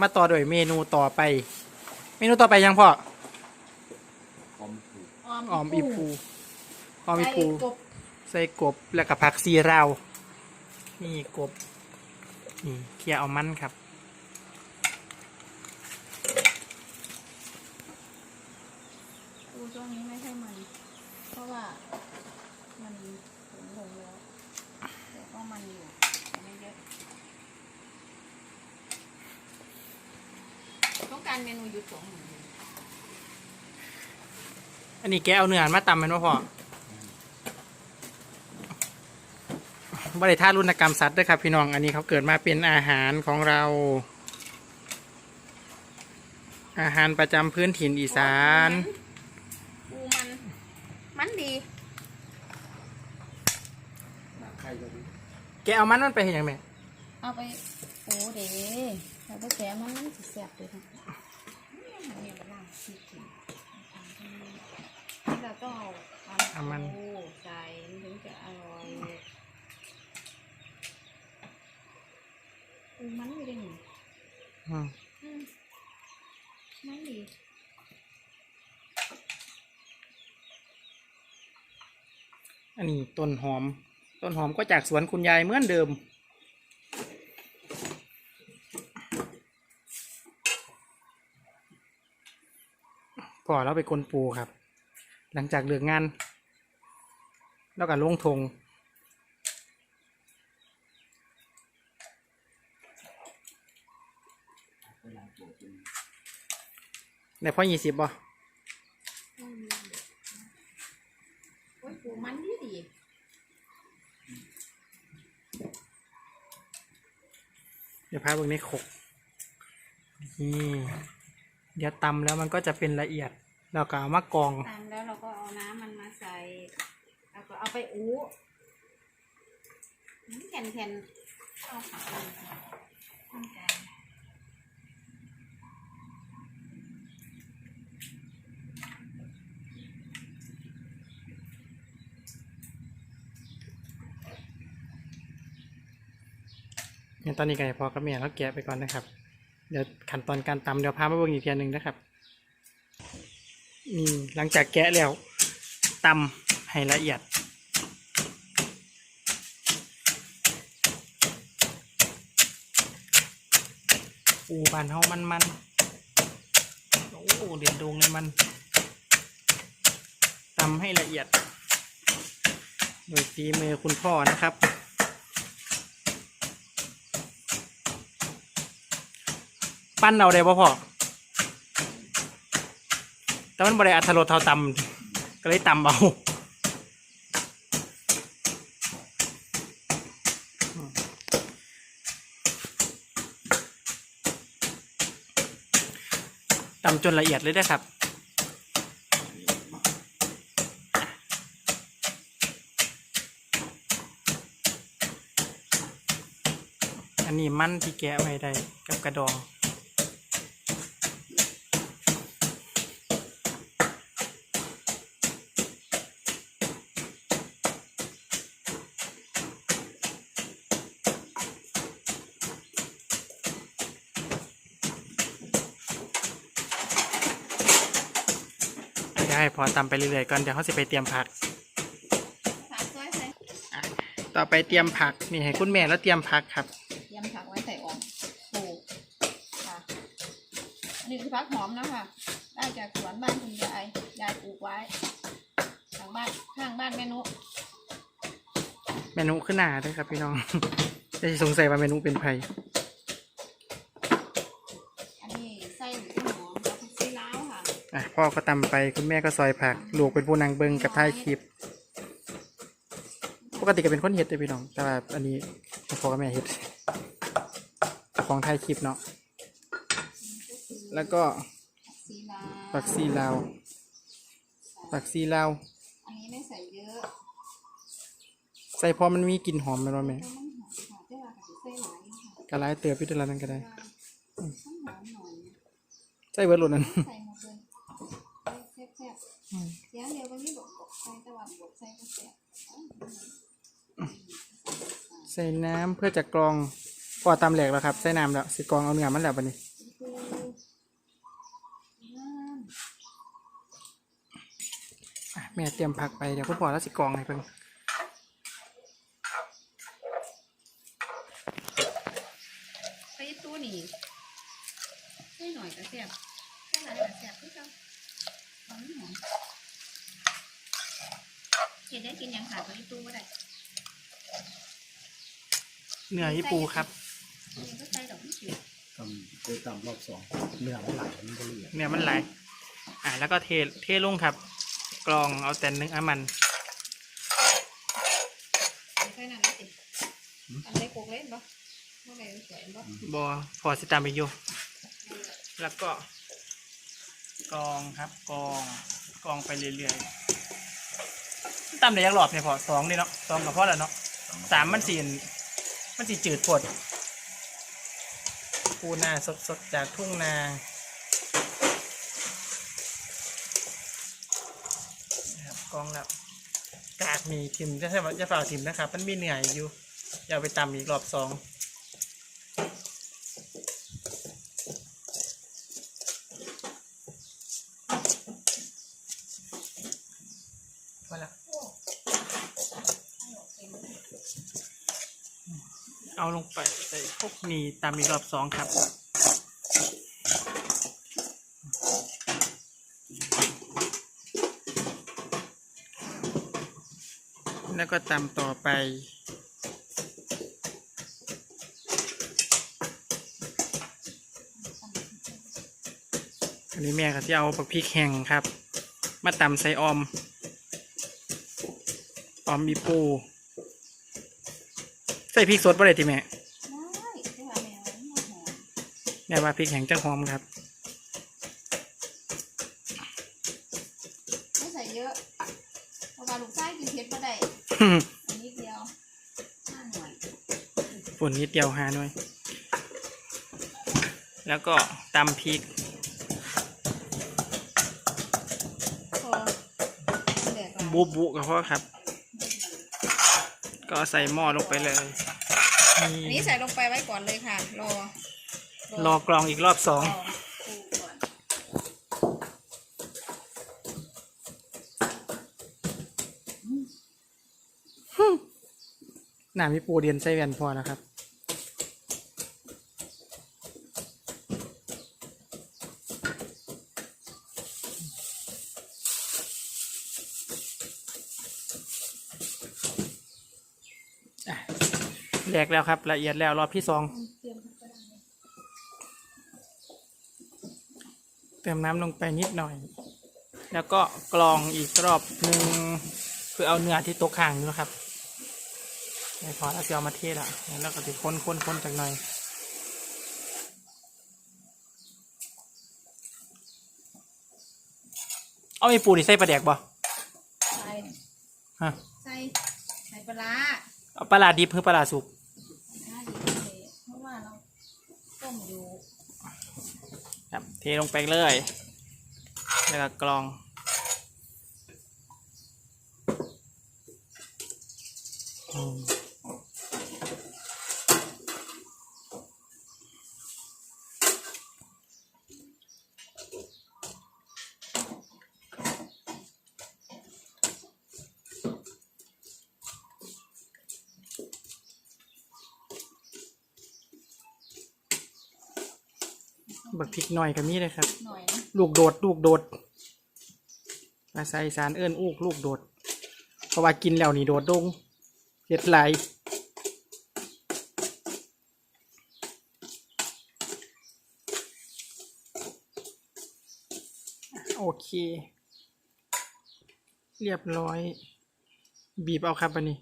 มาต่อด้วยเมนูต่อไป เมนูต่อไปยังพ่อคอมถูกออมอีปูออมอีปูไกบใส่กบแล้วก็ผักซีราวนี่กบนี่เคี่ยวเอามันครับ ปูช่วงนี้ไม่ใช่มัน เพราะว่ามันถึงลงแล้วแต่ก็มันอยู่แต่ไม่เยอะต้อง การเมนูหยุดสองหมื่นอันนี้แกเอาเนื้อมาตำแมันว่าพ่อบ่ได้ท่ารุณกรรมสัตว์ด้วยครับพี่น้อง อันนี้เขาเกิดมาเป็นอาหารของเรา อาหารประจำพื้นถิ่นอีสานปูมัน มันดี หนักไข่ก็ดีแกเอามันมันไปเห็นยังไงเอาไปโอ้เด้ เอาไปแกะมันมันสิแซ่บเลยค่ะเนี่ยมันล่างซีกินเราต้องเอาปูใส่มันถึงจะอร่อยปูมันไม่ได้หนิอืมอืมมันดีอันนี้ต้นหอม ต้นหอมก็จากสวนคุณยายเหมือนเดิม พอเราไปกลปูครับ หลังจากเลิกงาน แล้วก็ลงทงเวลาปวดเป็นในพ่อยี่สิบบ่โอ้ยปูมันดีดีเดี๋ยวพาเบิ่งในขกนี่ เดี๋ยวตำแล้วมันก็จะเป็นละเอียดแล้วก็เอามากรองตามแล้วเราก็เอาน้ำมันมาใส่แล้วก็เอาไปอู้น้ำแข็งแข็งเอาขาไปทำการเนี่ยตอนนี้ไก่พอกับเมียแล้วแกะไปก่อนนะครับ เดี๋ยวขั้นตอนการตำเดี๋ยวพามาเบิ่งอีกทีหนึ่งนะครับนี่หลังจากแกะแล้วตำให้ละเอียดปูบานเฮามันมันๆโอ้เดือดดงเลยมันตำให้ละเอียด โดยฝีมือคุณพ่อนะครับ ปั้นเอาได้ป่พ่อแต่มันบริอัตรสเท่าตำก็เลยตำเอาตำจนละเอียดเลยนะครับอันนี้มันที่แกะไว้ได้กับกระดอง ได้พอตำไปเรื่อยๆก่อนเดี๋ยวเขาสิไปเตรียมผัก ผักซอยใส่ต่อไปเตรียมผักนี่ให้คุณแม่แล้วเตรียมผักครับยำผักไว้ใส่อ่อมปูค่ะอันนี้คือผักหอมนะคะได้จากสวนบ้านคุณยายยายปลูกไว้ทางบ้านข้างบ้านแม่นุเมนูขึ้นหน้าด้วยครับพี่น้องจะสงสัยว่าเมนูเป็นไผ อะพ่อก็ตำไปคุณแม่ก็ซอยผักลูกเป็นผู้นางเบิงกับท้ายคลิป ปกติก็เป็นคนเฮ็ดเลยพี่น้อง แต่ว่าอันนี้พ่อกับแม่เฮ็ดเจ้าของท้ายคลิปเนาะแล้วก็ผักชีลาวผักซีลาวผักซีลาวอันนี้ไม่ใส่เยอะ ใส่พอมันมีกลิ่นหอมไหมล่ะแม่เพราะมันหอมค่ะแต่ว่าผักชีใส่หลายอยู่ค่ะกระไรเตือพี่ตะลานั่นก็ได้ต้องหอมหน่อยนะใส่เบิร์ดโหลดนั้นใส่หมดเลยแซ่บแซ่บๆเสียงเดียวกันนี่บอกบอกใส่ตะวันบอกใส่ก็แซ่บ ใส่น้ำเพื่อจะกรองพอตามแหลกแล้วครับ ใส่น้ำแล้วสิกรองเอาเนื้อมันแล้วบัดนี้ อะแม่เตรียมผักไปเดี๋ยวคุณพ่อแล้วสิกรองให้เพิ่ง ไปตัวนี่ให้หน่อยก็แซ่บแค่ไหนก็แซ่บคือเขาหอมหอมกินได้กินอย่างขาดตัวนี้ตู้ก็ได้ เนื้อญี่ปูครับนี่ก็ใส่ดอกมะเขือตำไปตำรอบสองเนื้อมันไหลมันก็ละเอียดเนื้อมันไหลอะแล้วก็เทเทลงครับ กรองเอาแต่เนื้อมันใส่น้ำนี่สิทำได้โกกเล่นปะเมื่อไหร่สวยปะบอพอสิตามไปอยู่แล้วก็ กรองครับกรองกรองไปเรื่อยๆตามได้ยักหลอบเนี่ยพอสองนี่เนาะสองกับพ่อแล้วเนาะสามมันสี มันสีจืดปวดปูนาสดๆจากทุ่งนานะครับกองแล้วกากมีทิมจะใช่ไหมจะฝ่าทิมนะครับ มันมีเหนื่อยอยู่อย่าเอาไปตำอีกรอบสอง พอแล้วเอาลงไปใส่ พวกนีตามอีกรอบสองครับแล้วก็ตำต่อไป อันนี้แม่ก็จะเอาผักพริกแห้งครับ มาตำใส่ออม ออมมีปู ใส่พริกสดบ่ได้ติแม่ แม่ว่าพริกแห้งจังหอมครับ ไม่ใส่เยอะเพราะว่าลูกไส้กินเผ็ดมาได้อันนี้เดียวห้าหน่วยฝุ่นนิดเดียวหาหน่อยแล้วก็ตำพริกพอแดกละบุบุก็พอครับ ก็ใส่หม้อลงไปเลย อันนี้ใส่ลงไปไว้ก่อนเลยค่ะ รอ รอกรองอีกรอบสองหน้ามีปูเดียนใส่แวนพอแล้วครับ แหลกแล้วครับ ละเอียดแล้วรอบที่สอง เตรียมกระดาษเลย เติมน้ำลงไปนิดหน่อย แล้วก็กรองอีกรอบหนึ่งคือเอาเนื้อที่ตกข้างนี่นะครับไม่พอแล้วจะเอามาเทละแล้วก็จะค้นค้นค้นจากหน่อยเอาไอ้ปูนี่ใส่ปลาแดกบ่ใส่ฮะใส่ใส่ปลาร้าเอาปลาลาดิบหรือปลาลาสุกอ่าดีเลยเพราะว่าเราต้มอยู่ ครับเทลงไปเลยแล้วก็กรองอืม บักพริกหน่อยก็มีเลยครับ หน่อยนะลูกโดด ลูกโดดภาษาอีสานเอิ้นอูกลูกโดด เพราะว่ากินแล้วนี่โดดดงเห็ดไหลายโอเค เรียบร้อย บีบเอาครับอันนี้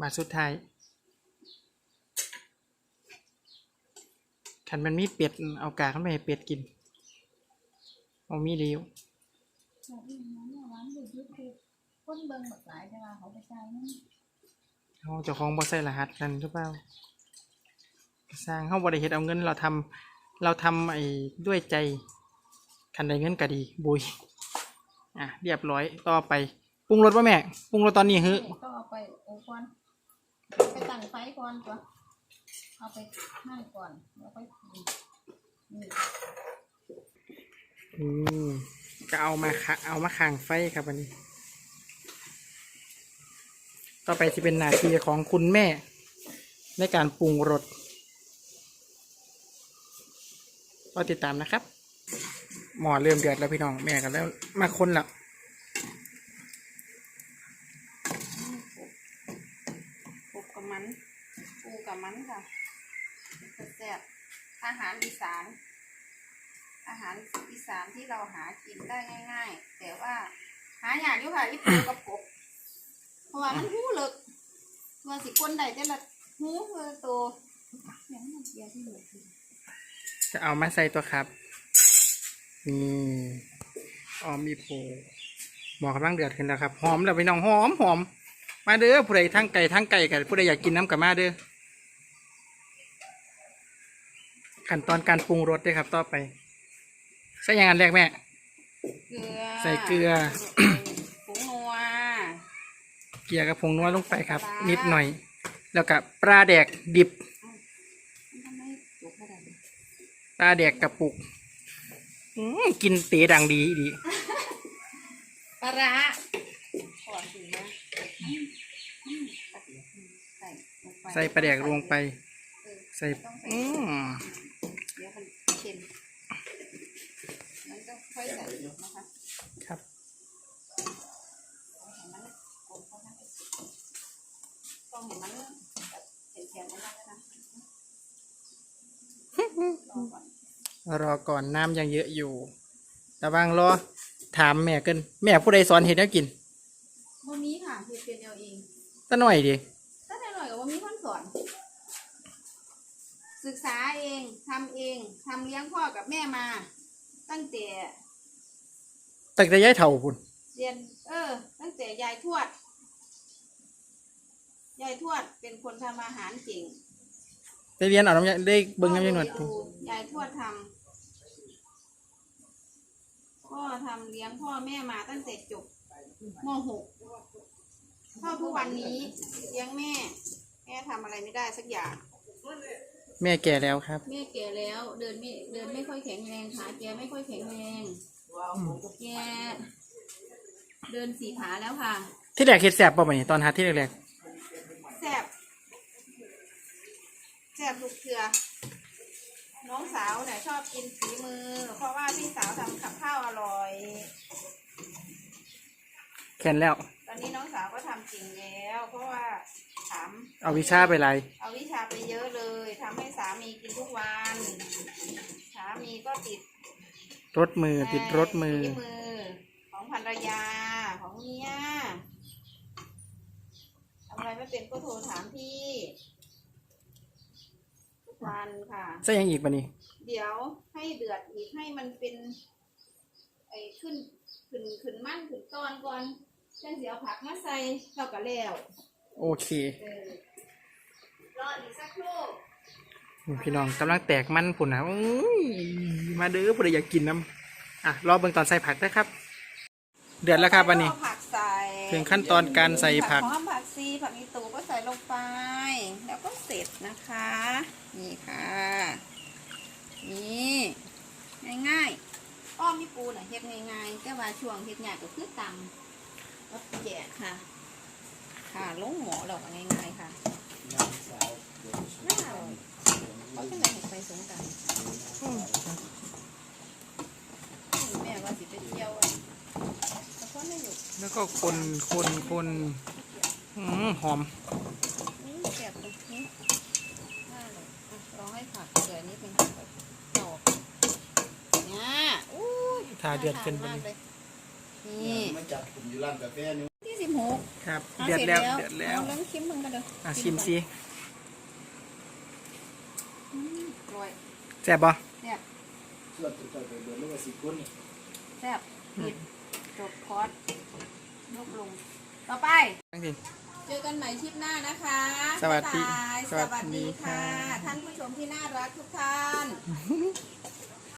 บาทสุดท้าย ขันมันมีเป็ดเอากากขึ้นไปให้เป็ดกินเอามีเดียวแบบนี้นะเนี่ยร้านเด็กยุคคือคนเบิ่งแบบหลายแต่ว่าเขาไปใส่นั่นเขาเจ้าของบ่ใส่รหัสกันหรือเปล่าสร้างเขาบ่ได้เฮ็ดเอาเงินเราทำเราทำไอ้ด้วยใจคันได้เงินก็ดีบุยอะเรียบร้อยต่อไปปรุงรสป่ะแม่ปรุงรสตอนนี้ฮึ ต้องเอาไปโอควันไปตั้งไฟก่อนตัว เอาไปนั่งก่อนแล้วค่อยกินนี่อืมก็เอามาคะเอามาคางไฟครับวันนี้ ต่อไปจะเป็นหน้าที่ของคุณแม่ ในการปรุงรสรอติดตามนะครับ หมอเริ่มเดือดแล้วพี่น้องแม่กันแล้วมาคนละ ปูกับมันปูกับมันค่ะแซ่บๆอาหารอีสาน อาหารอีสานที่เราหากินได้ง่าย ๆ แต่ว่า หาอย่างอยู่ ค่ะอีปูกับกบเพราะว่ามันหูเลิกเมื่อสิคนใดแต่ละหูเมื่อโตอย่างนั้นเดียวที่เหลือคือจะเอามาใส่ตัวครับนี่ออมมีโพหมอกำลังเดือดขึ้นแล้วครับหอมแล้วพี่น้องหอมหอมมาเด้อผู้ใดทั้งไก่ทั้งไก่กันผู้ใดอยากกินน้ำกับมาเด้อขั้นตอนการปรุงรสด้วยครับ ต่อไป ใส่อย่างอันแรกแม่ เกลือ ใส่เกลือผงนัว เกลือกับผงนัวลงไปครับ นิดหน่อย แล้วกับปลาแดกดิบมันทำให้จุกไม่ได้ปลาแดกกระปุกอืมกินเตะดังดีดีปลาร้าก่อนถึงนะอืมอืมใส่ลงไปใส่ปลาแดกลงไปเออใส่ต้องใส่อืมเดี๋ยวมันเค็มนั้นก็ค่อยใส่นะคะ ครับ เอาให้มันกลมเข้าให้ต้องให้มันแบบเค็มๆนั่นนะรอก่อน รอก่อนน้ำยังเยอะอยู่ระวังรอถามแม่กันแม่ผู้ใดสอนเห็ดแนวกินบ่มีค่ะเฮ็ดเป็นเอาเองตะหน่อยดิถ้าหน่อยๆก็บ่มีคนสอน ศึกษาเองทำเองทำเลี้ยงพ่อกับแม่มา ตั้งแต่ตักแต่ย้ายเถ่าคุณเรียน เออ ตั้งแต่ยายทวด ยายทวดเป็นคนทำอาหารเก่ง ได้เรียนเอาน้ำยาได้เบิ้งน้ำยาหนวดก็เลยดูยายทวดทำ ก็ทำเลี้ยงพ่อแม่มาตั้งแต่จบม .6 เท่าทุกวันนี้เลี้ยงแม่ แม่ทำอะไรไม่ได้สักอย่าง แม่แก่แล้วครับ แม่แก่แล้วเดินไม่เดินไม่ค่อยแข็งแรงขาแกไม่ค่อยแข็งแรงแกเดินสี่ขาแล้วค่ะ ที่แรกเห็ดแสบป่ะไหมตอนหาที่แรกแสบแสบทุกเทือ น้องสาวเนี่ยชอบกินฝีมือ เพราะว่าพี่สาวทำกับข้าวอร่อยๆแข็งแล้ว ตอนนี้น้องสาวก็ทำจริงแล้ว เพราะว่าถามเอาวิชาไปไรเอาวิชาไปเยอะเลยทำให้สามีกินทุกวันสามีก็ติดรถมือติดรถมือ ฝีมือ ของภรรยาของเมียทำอะไรไม่เป็นก็โทรถามพี่ทุก วันค่ะ ใส่หยังอีกปะนี่เดี๋ยวให้เดือดอีกให้มันเป็นไอ้ขึ้นขึ้นขึ้นมั่นขึ้นตอนก่อนเช่นเดี๋ยวผักมาใส่เราก็แล้วโอเคเออรออีกสักครู่พี่น้องกำลังแตกมันผุนนะอื้ยมาเด้อผู้ใดอยากกินน้ำอะรอเบิ่งตอนใส่ผักได้ครับ เดือดแล้วครับวันนี้เอาผักใส่ถึงขั้นตอนการใส่ผัก หอมผักซีผักอีตูก็ใส่ลงไป แล้วก็เสร็จนะคะ นี่ค่ะ นี่ง่ายๆ อ้อมมีปูน่ะเฮ็ดง่ายๆแต่ว่าช่วงเฮ็ดยากก็คือตำก็แกะค่ะ ค่ะลงหมอเราก็ง่ายๆค่ะน่าอร่อยเขาจะไหนเห็นไปสงกรารแม่ว่าสิไปเที่ยวอะแต่พ่อไม่อยู่แล้วก็คนคนคนอืมหอม อืมแกะตรงนี้น่าเลย อะลองให้ผักเดือดนิดนึงค่ะดอกเนี่ยอู้ยทาเดือดขึ้นไปไปเลยนี่มาจับผมอยู่ร้านกาแฟนี่ ที่สิบหกครับอาเดือดสร็จแล้ว เดือดแล้วาลองชิมมันกันเด้ออะอชิมซิอืมอร่อยแซ่บบ่แซ่บส่วนตัวไปเบิร์ลูกสิคนนี่แซ่บผิดจบคอร์สลบลง ต่อไปทั้งที เจอกันใหม่คลิปหน้านะคะสวัสดีบ๊ายบายสสวัวัสสดีดีค่ะค่ะ ท่านผู้ชมที่น่ารักทุกท่าน